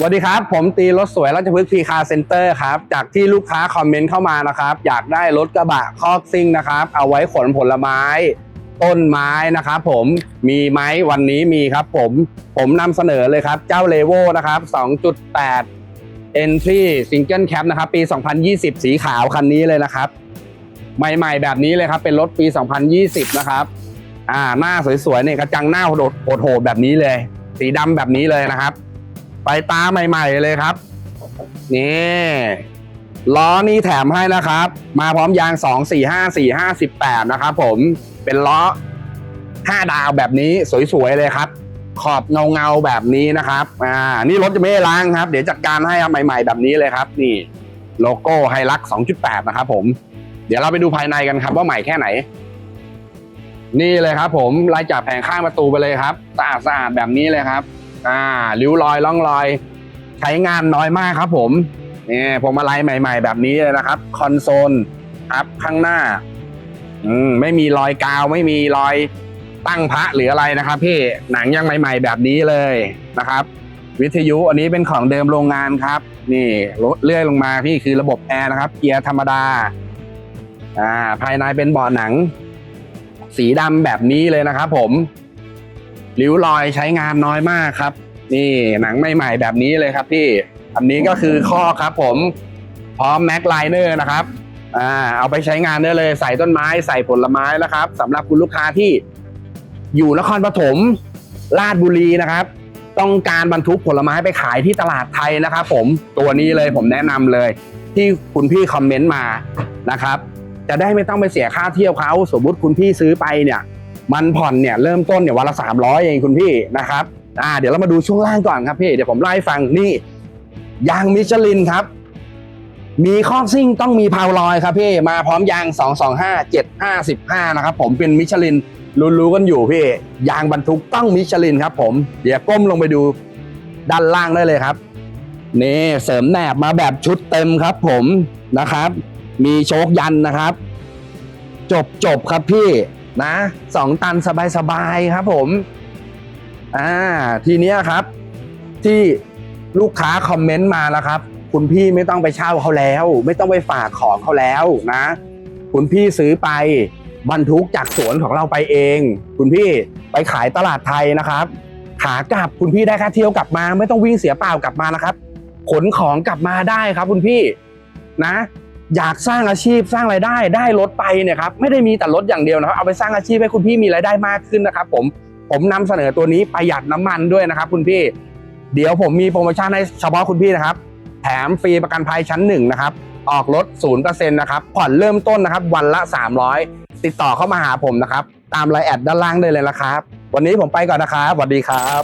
สวัสดีครับ ผมตีรถสวยราชพฤกษ์พีคาเซ็นเตอร์ครับ จากที่ลูกค้าคอมเมนต์เข้ามานะครับ อยากได้รถกระบะคอกซิ่งนะครับ เอาไว้ขนผลไม้ ต้นไม้นะครับผมมีไหมวันนี้มีครับผมผมนำเสนอเลยครับเจ้าเลโวนะครับ 2.8 Entry Single Cap นะครับปี 2020 สีขาวคันนี้เลยนะครับ ใหม่ๆแบบนี้เลยครับ เป็นรถปี 2020 นะครับอ่าหน้าสวยๆเนี่ยกระจังหน้าโหดโหดแบบนี้เลย สีดำแบบนี้เลยนะครับ ไปตาใหม่ ๆเลยครับ นี่ล้อนี่แถมให้นะครับ มาพร้อมยาง 2 4 5 4 5 18 นะครับผมเป็นล้อ 5 ดาวแบบนี้สวย ๆ เลยครับ ขอบเงา ๆ แบบนี้นะครับ อ่า นี่รถจะไม่ได้ล้างครับ เดี๋ยวจัดการให้ครับใหม่ ๆ แบบนี้เลยครับ นี่โลโก้ไฮลัก2.8 นะครับผม เดี๋ยวเราไปดูภายในกันครับว่าใหม่แค่ไหน นี่เลยครับผมไล่จากแผงข้างประตูไปเลยครับสะอาดสะอาดแบบนี้เลยครับ อ่าริ้วรอยร่องรอย ใช้งานน้อยมากครับผมนี่พวงมาลัยใหม่ ๆ แบบนี้เลยนะครับ คอนโซลอัพข้างหน้า อืมไม่มีรอยกาวไม่มีรอยตั้งพระหรืออะไรนะครับพี่หนังยังใหม่ ๆ แบบนี้เลยนะครับ วิทยุอันนี้เป็นของเดิมโรงงานครับ นี่เลื่อยลงมาพี่คือระบบแอร์นะครับ เกียร์ธรรมดาอ่าภายในเป็นเบาะหนัง สีดำแบบนี้เลยนะครับผม ริ้วรอยใช้งานน้อยมากครับ นี่หนังใหม่ๆแบบนี้เลยครับพี่อันนี้ก็คือข้อครับผมพร้อมแม็กไลเนอร์นะครับอ่าเอาไปใช้งานได้เลยใส่ต้นไม้ใส่ผลไม้นะครับสำหรับคุณลูกค้าที่อยู่นครปฐมลาดบุรีนะครับ ต้องการบรรทุกผลไม้ไปขายที่ตลาดไทยนะครับ ผมตัวนี้เลยผมแนะนำเลย ที่คุณพี่คอมเมนต์มานะครับ จะได้ไม่ต้องไปเสียค่าเที่ยวเขาสมมุติคุณพี่ซื้อไปเนี่ย มันผ่อนเนี่ยเริ่มต้นเนี่ยวันละสามร้อยเองคุณพี่นะครับอ่าเดี๋ยวเรามาดูช่วงล่างก่อนครับพี่เดี๋ยวผมเล่ฟังนี่ยางมิชลินครับ มีข้อซิ่งต้องมีพาวลอยครับพี่มาพร้อมยาง 225 755 นะครับผมเป็นมิชลินรู้ๆกันอยู่พี่ยางบรรทุกต้องมิชลินครับผมเดี๋ยวก้มลงไปดูด้านล่างได้เลยครับนี่เสริมแหนบมาแบบชุดเต็มครับผมนะครับ มีโชคยันนะครับ จบจบครับพี่ นะสองตันสบายๆครับผมอ่าทีเนี้ยครับ ที่ลูกค้าคอมเมนต์มาแล้วครับ คุณพี่ไม่ต้องไปเช่าเขาแล้ว ไม่ต้องไปฝากของเขาแล้วนะ คุณพี่ซื้อไปบรรทุกจากสวนของเราไปเอง คุณพี่ไปขายตลาดไทยนะครับ ขากลับคุณพี่ได้ค่าเที่ยวกลับมา ไม่ต้องวิ่งเสียเปล่ากลับมานะครับ ขนของกลับมาได้ครับ คุณพี่นะ อยากสร้างอาชีพสร้างรายได้ได้รถไปเนี่ยครับไม่ได้มีแต่รถอย่างเดียวนะครับเอาไปสร้างอาชีพให้คุณพี่มีรายได้มากขึ้นนะครับ ผมผมนำเสนอตัวนี้ประหยัดน้ำมันด้วยนะครับ คุณพี่ เดี๋ยวผมมีโปรโมชั่นให้เฉพาะคุณพี่นะครับ แถมฟรีประกันภัยชั้นหนึ่งนะครับออกรถ0%นะครับผ่อนเริ่มต้นนะครับ วันละ 300 ติดต่อเข้ามาหาผมนะครับ ตามไลน์แอดด้านล่างได้เลยนะครับ วันนี้ผมไปก่อนนะครับสวัสดีครับ